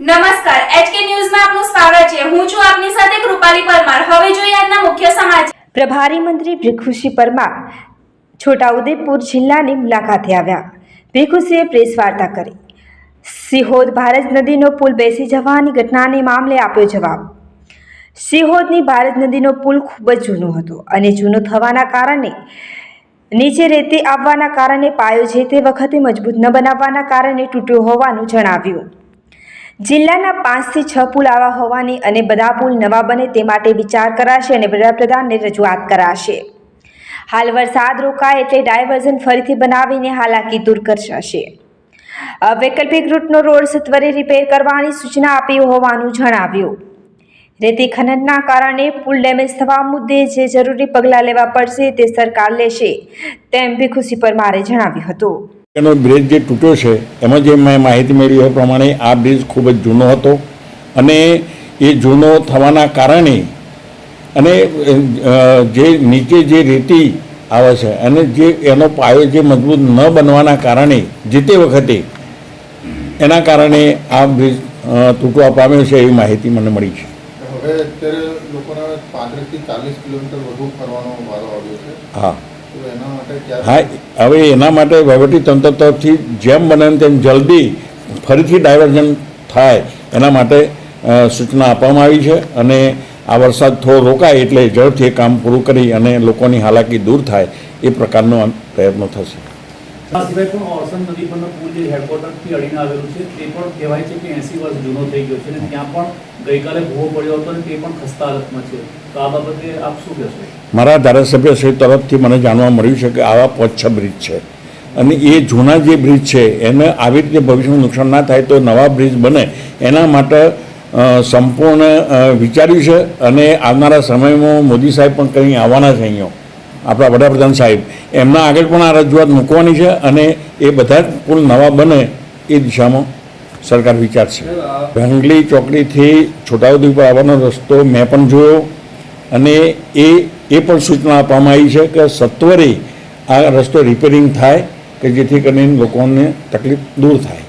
નમસ્કાર એચકે ન્યૂઝમાં આપનું સ્વાગત છે. હું છું આપની સાથે કૃપાલી પરમાર. હવે જોઈએ આજના મુખ્ય સમાચાર. પ્રભારી મંત્રી ભીખુસિંહ પરમાર છોટાઉદેપુર જિલ્લાની મુલાકાતે આવ્યા. ભીખુસિંહે પ્રેસ વાર્તા કરી. સિહોદ ભારત નદીનો પુલ બેસી જવાની ઘટનાને મામલે આપ્યો જવાબ. સિહોદની ભારત નદીનો પુલ ખૂબ જ જૂનો હતો અને જૂનો થવાના કારણે, નીચે રેતી આવવાના કારણે, પાયો જે તે વખતે મજબૂત ન બનાવવાના કારણે તૂટ્યો હોવાનું જણાવ્યું. જિલ્લાના પાંચથી છ પુલ આવા હોવાની અને બધા પુલ નવા બને તે માટે વિચાર કરાશે અને વડાપ્રધાનને રજૂઆત કરાશે. હાલ વરસાદ રોકાય એટલે ડાયવર્ઝન ફરીથી બનાવીને હાલાકી દૂર કરશે. વૈકલ્પિક રૂટનો રોડ સત્વરે રિપેર કરવાની સૂચના આપી હોવાનું જણાવ્યું. રેતી ખનનના કારણે પુલ ડેમેજ થવા મુદ્દે જે જરૂરી પગલાં લેવા પડશે તે સરકાર લેશે, તેમ ભીખુસી પરમારે જણાવ્યું હતું. એનો બ્રિજ જે તૂટ્યો છે એમાં જે મેં માહિતી મેળવી એ પ્રમાણે આ બ્રિજ ખૂબ જ જૂનો હતો. અને એ જૂનો થવાના કારણે અને જે નીચે જે રેતી આવે છે અને જે એનો પાયો જે મજબૂત ન બનવાના કારણે જે તે વખતે એના કારણે આ બ્રિજ તૂટવા પામ્યો છે એવી માહિતી મને મળી છે. હવે અત્યારે લોકોને પાંત્રીસથી ચાલીસ કિલોમીટર વધુ ફરવાનો વારો આવ્યો છે. હા. હા, હવે એના માટે વહીવટી તંત્ર તરફથી જેમ બને તેમ જલ્દી ફરીથી ડાયવર્ઝન થાય એના માટે સૂચના આપવામાં આવી છે અને આ વરસાદ થોડો રોકાય એટલે ઝડપથી કામ પૂરું કરી અને લોકોની હાલાકી દૂર થાય એ પ્રકારનો પ્રયત્નો થશે. આ સિવાય પણ ઓરસંગ નદી પરનો પુલ જે હેડક્વાર્ટરથી અડીને આવેલું છે, તે પણ કહેવાય છે કે એસી વર્ષ જૂનો થઈ ગયો છે અને ત્યાં પણ ગઈકાલે ભૂવો પડ્યો હતો અને તે પણ ખસ્તા હાલતમાં છે. તો આ બાબતે આપ શું કહેશો? મારા ધારાસભ્ય શ્રી તરફથી મને જાણવા મળ્યું છે કે આવા પાંચ છ બ્રિજ છે. અને એ જૂના જે બ્રિજ છે, એને આવી રીતે ભવિષ્યમાં નુકસાન ના થાય તો નવા બ્રિજ બને. એના માટે સંપૂર્ણ વિચાર્યું છે અને આવનારા સમયમાં મોદી સાહેબ પણ કંઈ આવવાના છે અહીંયા આપણા વડાપ્રધાન સાહેબ, એમના આગળ પણ આ રજૂઆત મૂકવાની છે અને એ બધા કુલ નવા બને એ દિશામાં સરકાર વિચારશે. ભંગલી ચોકડીથી છોટાઉદેપુર આવવાનો રસ્તો મેં પણ જોયો અને એ એ પણ સૂચના આપવામાં આવી છે કે સત્વરે આ રસ્તો રિપેરિંગ થાય કે જેથી કરીને લોકોને તકલીફ દૂર થાય.